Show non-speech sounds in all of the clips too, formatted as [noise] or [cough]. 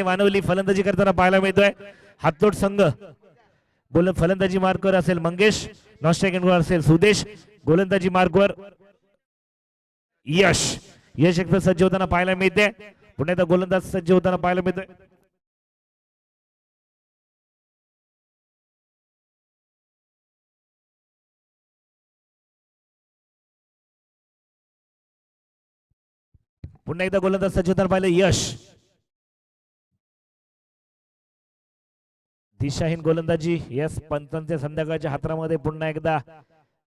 मानवली फलंदाजी करताना पाहायला मिळतोय. हातोड संघ. गोल फलंदाजी मार्कवर असेल मंगेश नॉन असेल सुदेश गोलंदाजी मार्कवर यश. यश एक सज्ज होताना पाहायला मिळते पुन्हा एकदा गोलंदाज सज्ज होताना पाहायला मिळतोय. पुन्हा एकदा गोलंदाज सज्ज होताना पाहिलं यश. दिशाहीन गोलंदाजी. यस पंचांच्या संध्याकाळच्या हातामध्ये पुन्हा एकदा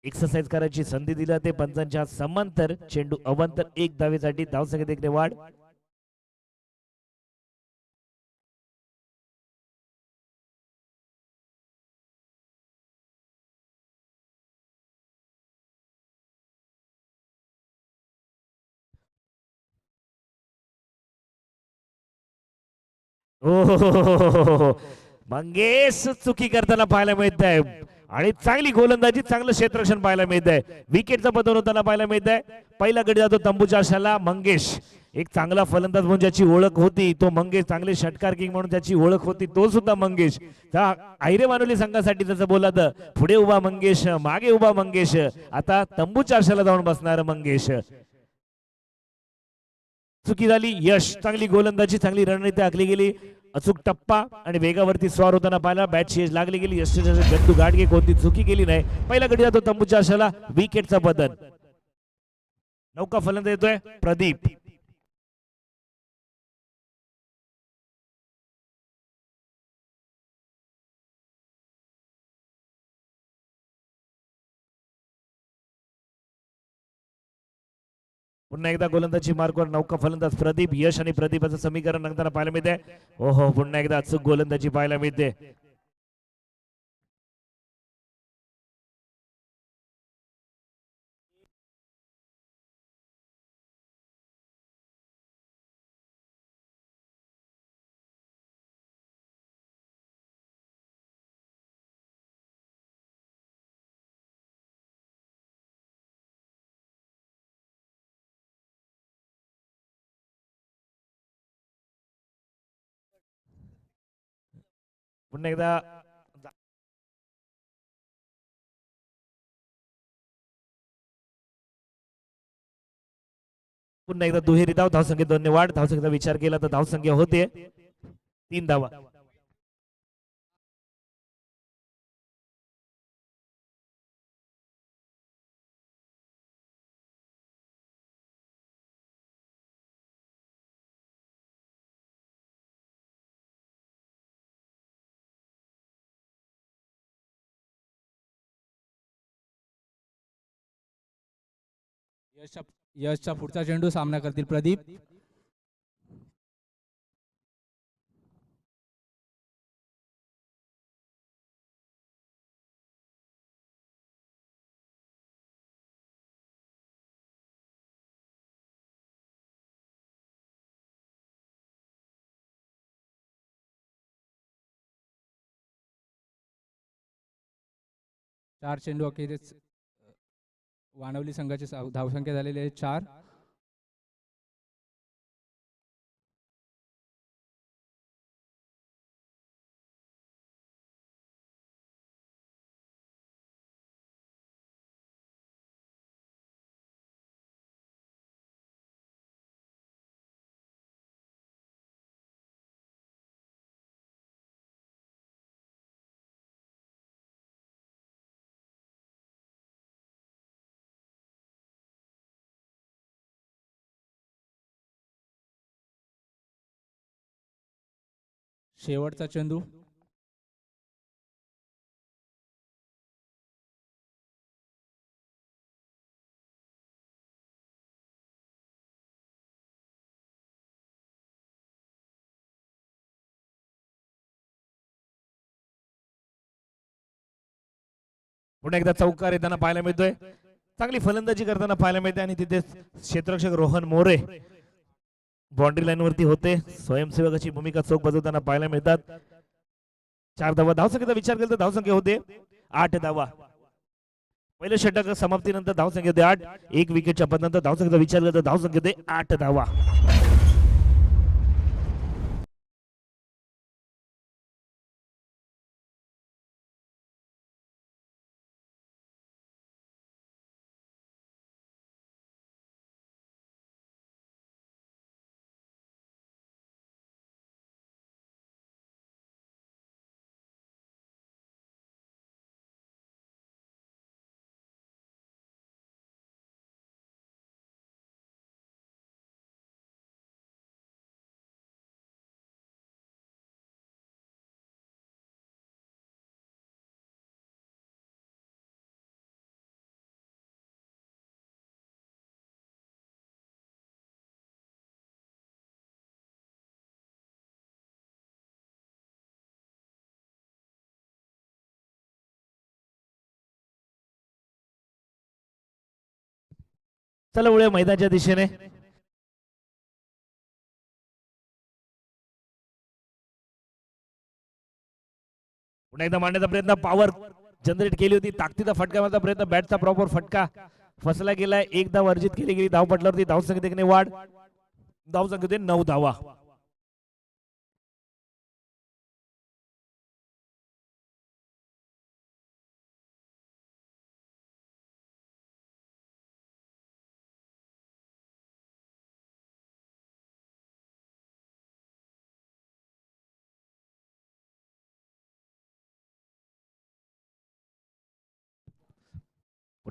एक्सरसाइज करायची संधी दिली जाते. पंचांच्या समांतर चेंडू अवंतर एक धावेसाठी धावसंख्येत एक वाढ ओ हो, हो, हो, हो, हो, हो. हो, हो. मंगेश चुकी करताना पाहायला मिळत आहे. आणि चांगली गोलंदाजी चांगलं क्षेत्ररक्षण पाहायला मिळत आहे. विकेटचं पतन होताना पाहायला मिळत आहे. पहिला गडी जातो तंबूच्या आशाला. मंगेश एक चांगला फलंदाज म्हणून ज्याची ओळख होती तो मंगेश चांगले षटकार किंग म्हणून ज्याची ओळख होती तो सुद्धा मंगेश. त्या आयरे मानवली संघासाठी जसं बोला तर पुढे उभा मंगेश मागे उभा मंगेश. आता तंबूच्या आशाला जाऊन बसणार मंगेश. चुकी झाली यश. चांगली गोलंदाजी चांगली रणनीती आखली गेली. अचूक टप्पा आणि वेगावरती स्वार होताना पाहिला. बॅट शेज लागली गेली. यशस्वी जंतू गाडगे कोणती चुकी गेली नाही. पहिला गडी जातो तंबूच्या आशाला. विकेटचा बदल. नौका फलंदा येतोय. प्रदीप. पुन्हा एकदा गोलंदाजी मार्कवर नौका फलंदाज प्रदीप यश आणि प्रदीपाचं समीकरण रंगताना पाहायला मिळते हो हो पुन्हा एकदा अचूक गोलंदाजी पाहायला मिळते. पुन्हा एकदा पुन्हा एकदा दुहेरी धाव धावसंख्या दोन वाढ धावसंख्येचा विचार केला तर धावसंख्या होते. तीन धावा. यशच्या यशचा पुढचा चेंडू सामना करतील प्रदीप. चार चेंडू अखेरीस वानवली संघाची धावसंख्या झालेली आहे चार. शेवटचा चेंडू पुन्हा एकदा चौकार येताना पाहायला मिळतोय. चांगली फलंदाजी करताना पाहायला मिळते आणि तिथे क्षेत्ररक्षक रोहन मोरे बाउंड्री लाईनवरती होते. स्वयंसेवकाची भूमिका चोख बजवताना पाहायला मिळतात. चार धावा धावसंख्येचा विचार केला तर धावसंख्या होते. आठ धावा. पहिलं षटक समाप्तीनंतर धावसंख्या होते आठ. एक विकेटच्या पदानंतर धावसंख्येचा विचार केला तर धावसंख्या होते आठ धावा. चला वळूया मैदानाच्या दिशेने. पुन्हा एकदा मांडण्याचा प्रयत्न पॉवर जनरेट केली होती. ताकदीचा फटका मारण्याचा प्रयत्न बॅटचा प्रॉपर फटका. फसला गेलाय एक धाव अर्जित केली गेली धाव पटल्यावरती धाव संख्येने वाढ. धाव संख्येने नऊ धावा.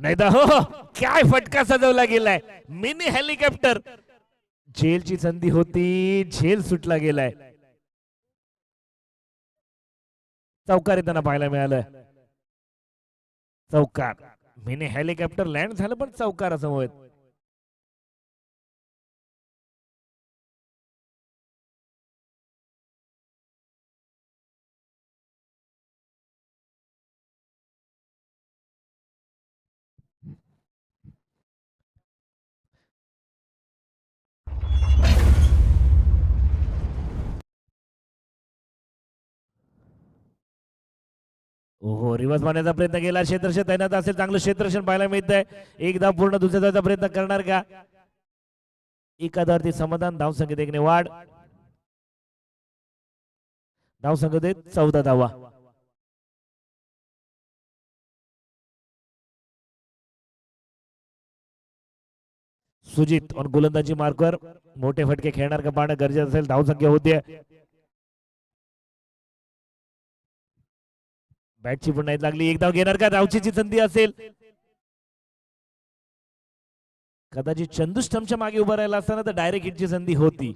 एकदा हो हो, काय फटका सजवला गेलाय? Mini helicopter. झेलची संधी होती झेल सुटला गेलाय. चौकार येताना पाहायला मिळालं चौकार. मिनी हेलिकॉप्टर लँड झालं पण चौकार ओहो रिवर्स मारण्याचा प्रयत्न केला. क्षेत्रक्षण तैनात असेल चांगलं क्षेत्रक्षण पाहायला मिळत आहे एकदा पूर्ण दुसऱ्या जायचा प्रयत्न करणार का? एकाधावरती समाधान धाव संख्येत एकने वाढ. धाव संख्येत चौदा धावा. सुजित और गोलंदाजी मार्कवर मोठे फटके खेळणार का पाहणं गरजेचं असेल. धावसंख्या होते बॅटची पण नाही लागली. एक धाव घेणार का? धावचीची संधी असेल. कदाचित चंदू स्टमच्या मागे उभा राहिला असताना तर डायरेक्ट हिटची संधी होती.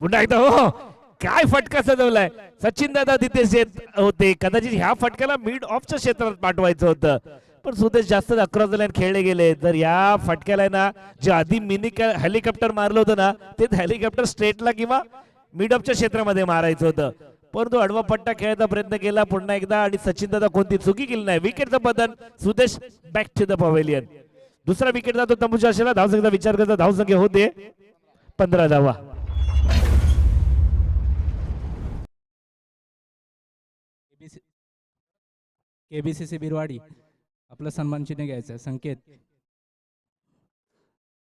पुन्हा एकदा हो. हो. काय फटका सजवलाय? सचिन दादा तिथे येत होते. कदाचित ह्या फटक्याला मिड ऑफच्या क्षेत्रात पाठवायचं होतं. पण सुदेश जास्त अक्रॉस द लाईन खेळले गेले. तर या फटक्याला ना जे आधी मिनी हेलिकॉप्टर मारलं होतं ना ते हेलिकॉप्टर स्ट्रेटला किंवा मिड ऑफच्या क्षेत्रामध्ये मारायचं होतं. परंतु अडवा पट्टा खेळायचा प्रयत्न केला. पुन्हा एकदा आणि सचिन दादा कोणती चुकी केली नाही. विकेटचं बदल Sudesh back to the pavilion दुसरा विकेट जातो तंबूच्या आशेला. धावसंख्येचा विचार करता धावसंख्या होते. पंधरा धावा. केबीसीसी बिरवाडी आपलं सन्मान चिन्ह घ्यायचं आहे. संकेत.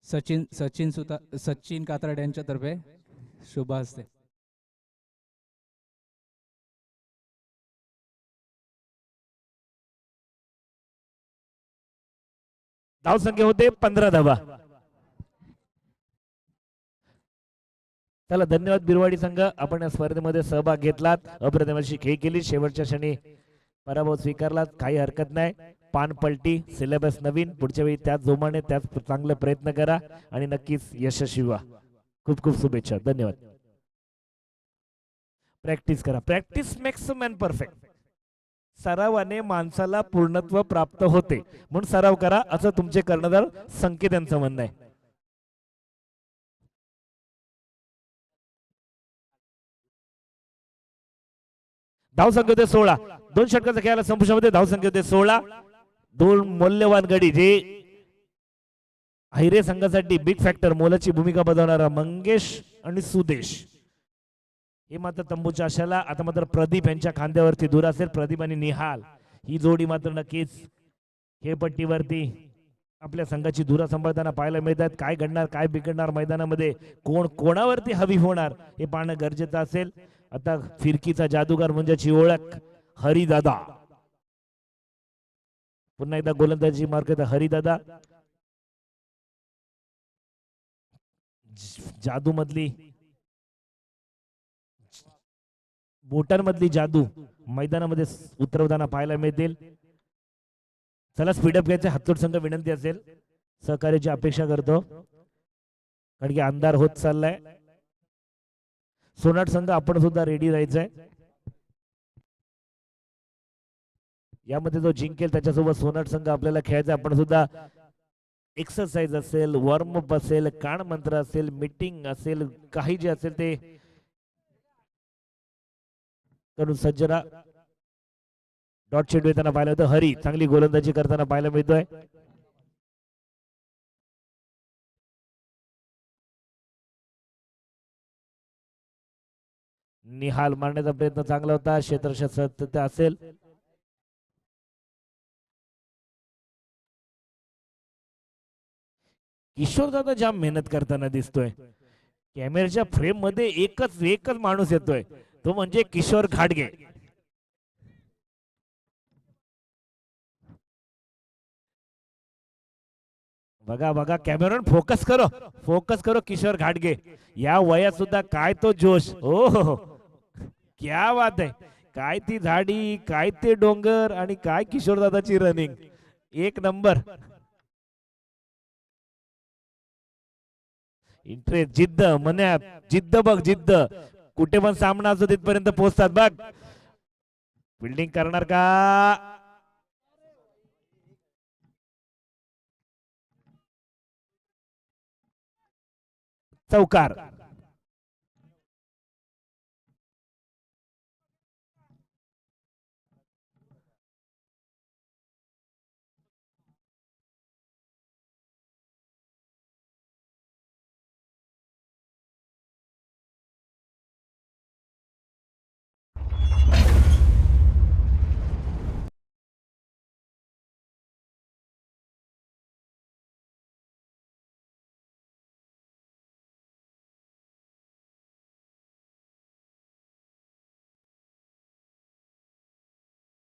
सचिन सचिन सुता सचिन कात्राड यांच्यातर्फे शुभ हस्ते. धाव संख्या होते पंधरा धावा. चला धन्यवाद बिरवाडी संघ. आपण या स्पर्धेमध्ये सहभाग घेतलात. अप्रतिमाशी खेळ केली. शेवटच्या क्षणी पराभव स्वीकारला काही हरकत नाही. पान पलटी सिलेबस नवीन पुढच्या वेळी त्याच जोमाने त्याच चांगले प्रयत्न करा आणि नक्कीच यशस्वी व्हा. खूप खूप शुभेच्छा. धन्यवाद. प्रॅक्टिस करा. प्रॅक्टिस मेक्स मॅन परफेक्ट सरावाने माणसाला पूर्णत्व प्राप्त होते. म्हणून सराव करा. असं तुमचे कर्णधार संकेत यांचं म्हणणं आहे. धाव संख्या होते सोळा दोन षटकाचा खेळाला संपुष्टामध्ये धाव संख्या होते सोळा. दोन मौल्यवान गडी जे हिरे संघासाठी बिग फॅक्टर मोलाची भूमिका बजावणारा मंगेश आणि सुदेश. हे मात्र तंबूच्या आशाला आता मात्र प्रदीप यांच्या खांद्यावरती दूर असेल. प्रदीप आणि निहाल. ही जोडी मात्र नक्कीच खेळपट्टीवरती आपल्या संघाची धुरा सांभाळताना पाहायला मिळतात. काय घडणार काय बिघडणार मैदानामध्ये? कोण कोणावरती हवी होणार हे पाहणं गरजेचं असेल. आता फिरकीचा जादूगार म्हणजे ओळख. हरिदादा. पुन्हा एकदा गोलंदाजी मार्ग हरिदादा. जादू मधली बोटांमधली जादू. मैदानामध्ये उतरवताना पाहायला मिळतील. चला स्पीडअप घ्यायचं. हातोड संघ विनंती असेल. सहकार्याची अपेक्षा करतो. कारण की अंधार होत चाललाय. सोनाट संघ आपण सुद्धा रेडी राहायचंय. यामध्ये जो जिंकेल त्याच्यासोबत सोनाट संघ आपल्याला खेळायचा आपण सुद्धा एक्सरसाइज असेल वॉर्मअप असेल कान मंत्र असेल मीटिंग असेल काही जे असेल ते करून सज्जना डॉट शेड येताना पाहिलं होतं. हरी चांगली गोलंदाजी करताना पाहायला मिळतोय. निहाल मारण्याचा प्रयत्न चांगला होता. क्षेत्र असेल. किशोर जाम मेहनत करताना दिसतोय कॅमेऱ्याच्या फ्रेममध्ये एकच एकच माणूस येतोय. तो म्हणजे किशोर खाडगे बघा बघा कॅमेरॉन फोकस करो. फोकस करो किशोर घाटगे. या वयात सुद्धा काय तो जोश. ओ हो हो. क्या बात आहे. काय ती झाडी काय ते डोंगर आणि काय किशोर दादाची रनिंग एक नंबर. इंटरेस्ट जिद्द मन्यात जिद्द बघ जिद्द. कुठे पण सामना असतो तिथपर्यंत पोहोचतात बघ. बिल्डिंग करणार का? चौकार.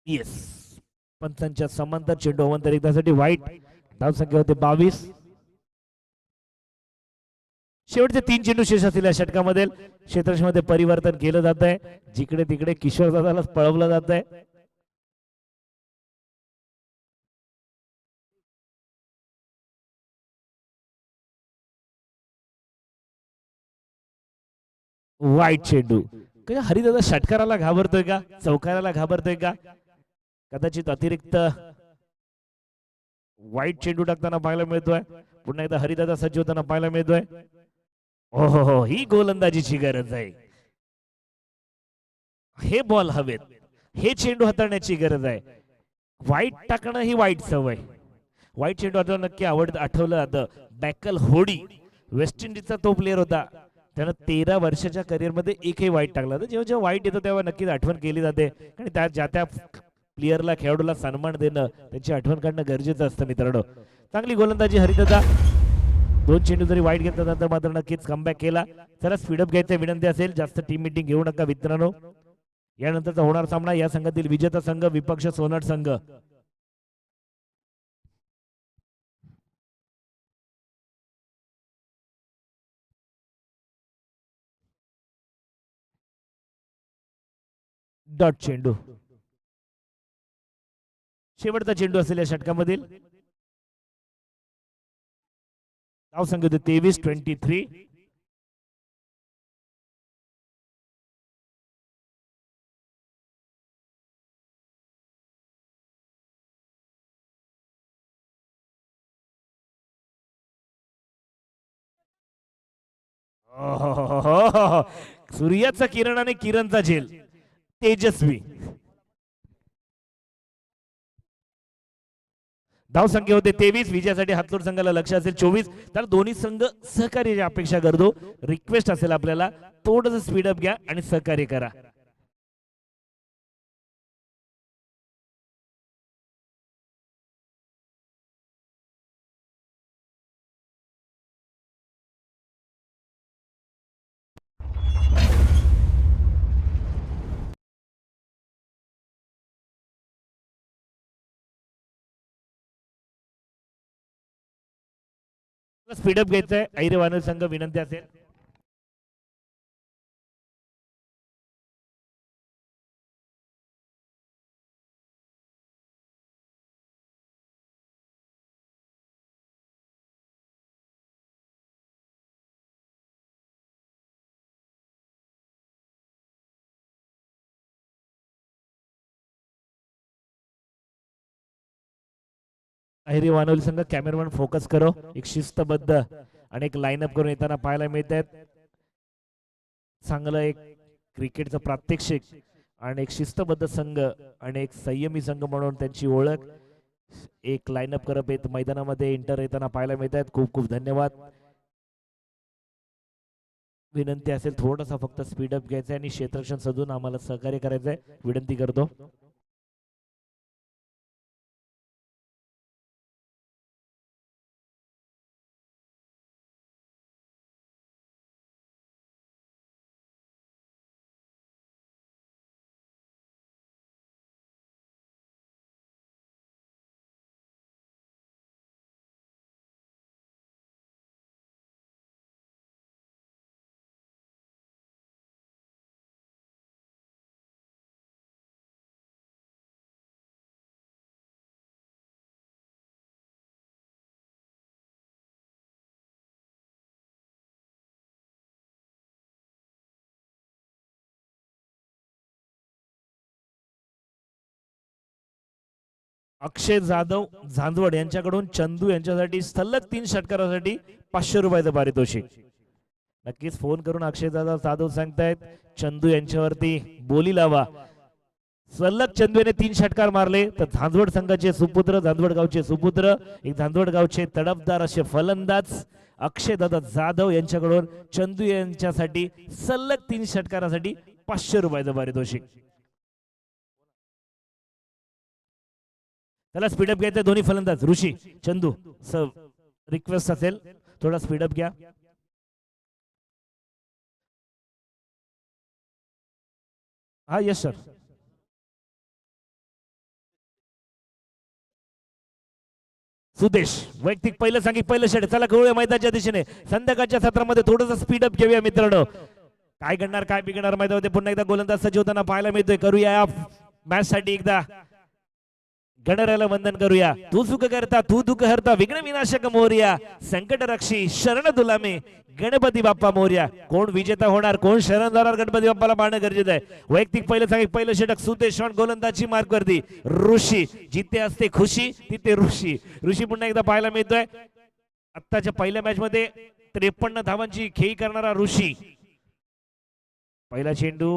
येस पंचांच्या समांतर चेंडू अवंतर एकदासाठी वाईट धावसंख्या होते बावीस. शेवटचे तीन चेंडू शेष असतील या षटकामध्ये क्षेत्रक्षमध्ये परिवर्तन केलं जात आहे जिकडे तिकडे किशोर दादाला पळवलं जात आहे वाईट चेंडू. काय हरिदादा षटकाराला घाबरतोय का? चौकाराला घाबरतोय का? कदाचित अतिरिक्त वाईट चेंडू टाकताना पाहायला मिळतोय. पुन्हा एकदा हरिदादा सज्ज होताना पाहायला मिळतोय. हो हो हो ही गोलंदाजीची गरज आहे. हे बॉल हवेत. हे चेंडू हाताळण्याची गरज आहे. वाईट टाकणं ही वाईट सवय. वाईट चेंडू हाताळणं नक्की आवड आठवलं जातं. बॅकल होडी वेस्ट इंडिजचा तो प्लेअर होता. त्यानं तेरा वर्षाच्या करिअरमध्ये एकही वाईट टाकला होता. जेव्हा जेव्हा वाईट येतो तेव्हा नक्कीच आठवण केली जाते. आणि त्या ज्या त्या प्लेअरला खेळाडूला सन्मान देणं त्यांची आठवण काढणं गरजेचं असतं मित्रांनो. चांगली गोलंदाजी हरिदादा. दोन चेंडू जरी वाईट घेतल्यानंतर मात्र नक्कीच कमबॅक केला. जरा स्पीडअप घ्यायचं विनंती असेल जास्त टीम मिटिंग घेऊ नका मित्रांनो. यानंतरचा होणार सामना या संघातील विजेता संघ विपक्ष सोनट संघ. डॉट चेंडू. शेवटचा चेंडू असेल या षटकामधील. नाव संख्या तेवीस ट्वेंटी थ्री. [laughs] सूर्याचा किरण आणि किरणचा झेल. तेजस्वी. धाव संख्या होते तेवीस विजयासाठी हातलोड संघाला लक्ष असेल चोवीस. तर दोन्ही संघ सहकार्याची अपेक्षा करतो. रिक्वेस्ट असेल आपल्याला थोडस स्पीडअप घ्या आणि सहकार्य करा. स्पीडअप घ्यायचं आहे वानर संघ विनंती असेल. अहिरी वानवली संघ कॅमेरामॅन फोकस करो एक शिस्तबद्ध आणि एक लाईनअप करून येताना पाहायला मिळत आहेत चांगलं एक क्रिकेटचं प्रात्यक्षिक आणि एक शिस्तबद्ध संघ आणि एक संयमी संघ म्हणून त्यांची ओळख. एक लाईनअप करत येत मैदानामध्ये इंटर येताना पाहायला मिळत आहेत खूप खूप धन्यवाद. विनंती असेल थोडासा फक्त स्पीडअप घ्यायचा आहे आणि क्षेत्रक्षण सजून आम्हाला सहकार्य करायचं आहे विनंती करतो. अक्षय जाधव झांजवड यांच्याकडून चंदू यांच्यासाठी सलग तीन षटकारासाठी पाचशे रुपयाचं पारितोषिक. नक्कीच फोन करून अक्षय जाधव जाधव सांगतायत चंदू यांच्यावरती बोली लावा. सलग चंदू याने तीन षटकार मारले तर झांजवड संघाचे सुपुत्र झांजवड गावचे सुपुत्र एक झांजवड गावचे तडफदार असे फलंदाज अक्षय दादा जाधव यांच्याकडून चंदू यांच्यासाठी सलग तीन षटकारासाठी पाचशे रुपयाचं पारितोषिक. त्याला स्पीडअप घ्यायचं दोन्ही फलंदाज. ऋषी चंदू सर रिक्वेस्ट असेल थोडा स्पीडअप घ्या. हा यस सर सुदेश वैयक्तिक पहिलं सांगित पहिलं षट चला कळूया मैदानाच्या दिशेने. संध्याकाळच्या सत्रामध्ये थोडस स्पीडअप घेऊया मित्रांनो. काय घडणार काय बिघडणार मैदानामध्ये? पुन्हा एकदा गोलंदाज सज्ज होताना पाहायला मिळतोय. करूया या मॅच साठी एकदा. गणरायाला वंदन करूया तू सुख करता तू दुःख हरता विघ्न विनाशक मोर्या संकट रक्षी शरण दुलामे गणपती बाप्पा मोर्या कोण विजेता होणार कोण शरण जाणार गणपती बाप्पाला पाहणं गरजेचं आहे वैयक्तिक पहिलं सांगितलं पहिलं षटक सुदेशवान गोलंदाजी मार्क करती ऋषी जिथे असते खुशी तिथे ऋषी ऋषी पुन्हा एकदा पाहायला मिळतोय आत्ताच्या पहिल्या मॅच मध्ये त्रेपन्न धावांची खेळी करणारा ऋषी पहिला चेंडू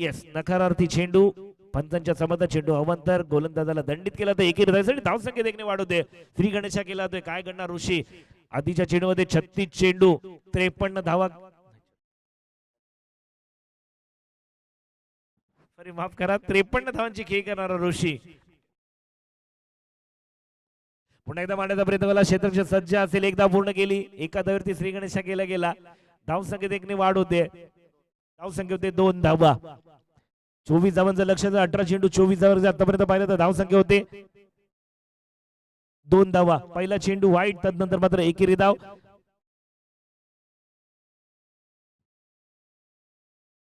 येस नकारार्थी चेंडू पंचांच्या समोर चेंडू अवंतर गोलंदाजाला दंडित केला तर एकी हृदयासाठी धाव संख्या देखणे वाढवते श्री गणेशा केला तर काय करणार ऋषी? आधीच्या चेंडूमध्ये छत्तीस चेंडू त्रेपन्न धावा. सॉरी माफ करा त्रेपन्न धावांची खेळ करणारा ऋषी. पुन्हा एकदा मांडायचा प्रयत्न केला क्षेत्ररक्षण सज्ज असेल एकदा पूर्ण केली. एका धावेवरती श्री गणेशा केला गेला. धाव संख्येत एकने वाढ होते धाव संख्या होते दोन धावा. चोवीस धावांचं लक्ष जर अठरा चेंडू चोवीस धावांचं आतापर्यंत पाहिलं तर धावसंख्या होते. दोन धावा. पहिला चेंडू वाईट तदनंतर मात्र एकेरी धाव.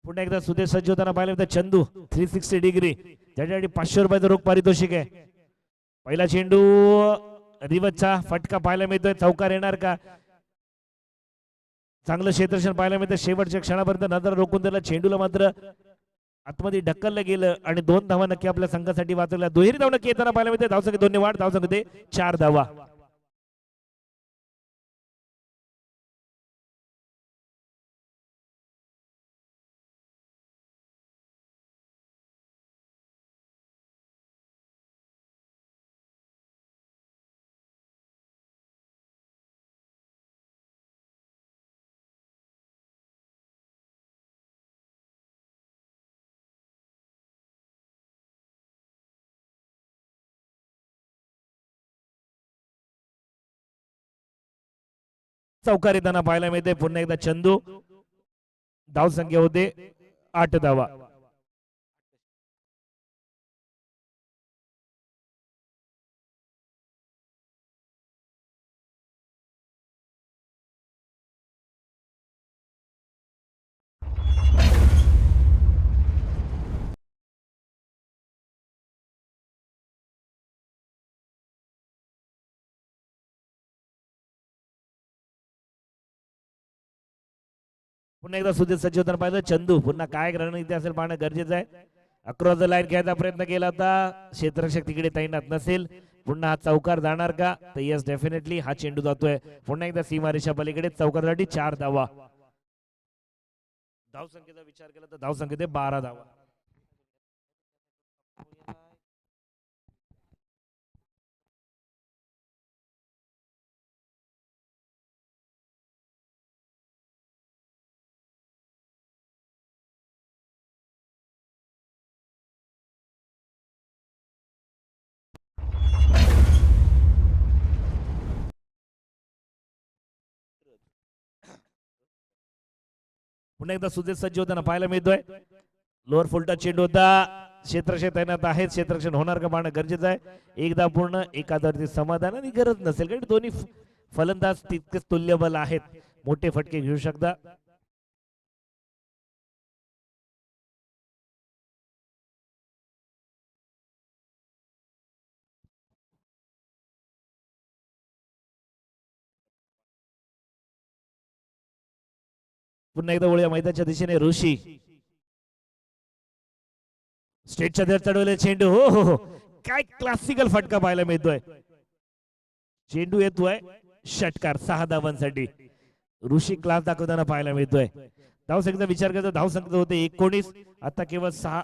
पुन्हा एकदा सुदेश सज्ज होताना पाहिलं तर चंदू थ्री सिक्स्टी डिग्री त्याच्यासाठी पाचशे रुपयाचं रोख पारितोषिक आहे. पहिला चेंडू रिवचचा फटका पाहायला मिळतोय. चौकार येणार का? चांगलं क्षेत्रक्षण पाहायला मिळतं शेवटच्या क्षणापर्यंत नजर रोखून त्याला चेंडूला मात्र आतमध्ये ढकललं गेलं आणि दोन धावा नक्की आपल्या संघासाठी वाचवल्या. दुहेरी धाव नक्की येताना पाहायला मिळते. धावसंख्या दोन्ही वाढ धावसंख्या ते चार धावा. चौकार येताना पाहायला मिळते. पुन्हा एकदा चंदू. धाव संख्या होते. आठ धावा. पुन्हा एकदा सुधीर सचिव पाहिलं. चंदू पुन्हा काय रणनीती असेल पाहणं गरजेचं आहे. अक्रॉस द लाईन खेळायचा प्रयत्न केला होता. क्षेत्ररक्षक तिकडे तैनात नसेल. पुन्हा हा चौकार जाणार का? तर येस डेफिनेटली हा चेंडू जातोय. पुन्हा एकदा सीमारेषा पलीकडे. चौकारासाठी चार धावा. धावसंख्येचा विचार केला तर धावसंख्येत बारा धावा. पुन्हा एकदा सुजित सज्ज होताना पाहायला मिळतोय. लोअर फुलटा चेंडू होता. क्षेत्रक्षक तैनात आहेत. क्षेत्रक्षण होणार का पाहणं गरजेचं आहे. एकदा पूर्ण एकादरती समाधान आणि गरज नसेल. कारण दोन्ही फलंदाज तितकेच तुल्यबल आहेत. मोठे फटके घेऊ शकता. पुन्हा एकदा वळूया मैदानच्या दिशेने. ऋषी. स्टेटच्या दर चढवले चेंडू. हो हो हो. काय क्लासिकल फटका पाहायला मिळतोय चेंडू येतोय. षटकार सहा धावांसाठी. ऋषी क्लास दाखवताना पाहायला मिळतोय धाव संख्येचा विचार करतो. धाव संख्या होते एकोणीस. आता केवळ सहा.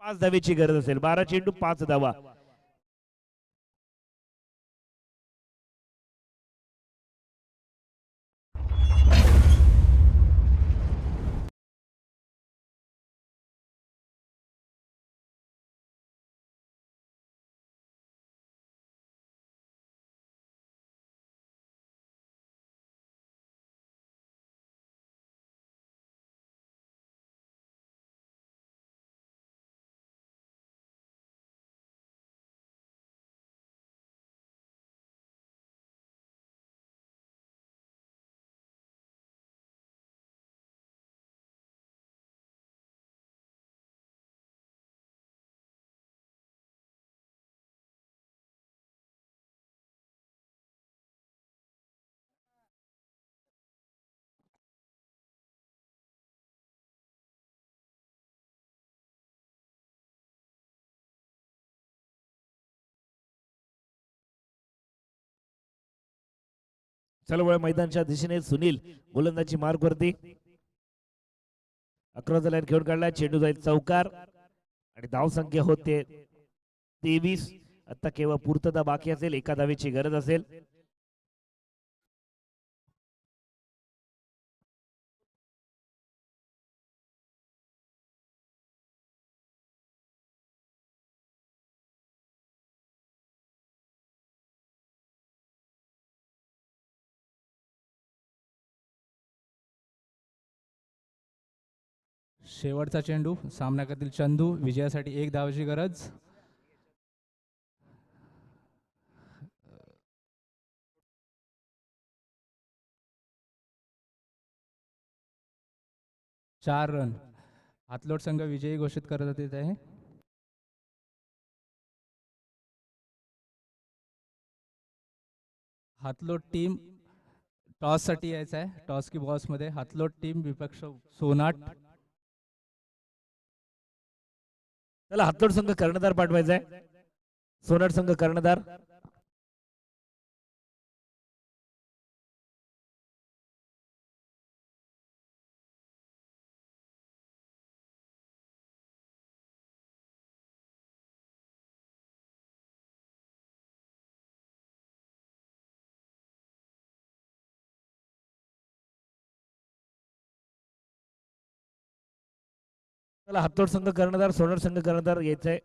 पाच धावेची गरज असेल. बारा चेंडू पाच धावा. चळवळ मैदानच्या दिशेने सुनील गोलंदाजी मार्ग वरती. अकरा लाईन खेळून काढला चेंडू जाईल चौकार. आणि धाव संख्या होते तेवीस. आता केवळ पूर्तता बाकी असेल एका धावेची गरज असेल. शेवटचा चेंडू सामनाकातील चंदू विजयासाठी एक धावाची गरज. चार रन. हातलोट संघ विजयी घोषित करत येत आहे हातलोट टीम टॉससाठी यायचं आहे. टॉस की बॉसमध्ये हातलोट टीम विपक्ष सोनाट. त्याला हातोड संघ कर्णधार पाठवायचा आहे सोनार संघ कर्णधार. त्याला हातोड संघ कर्णधार सोनर संघ कर्णधार यायचंय.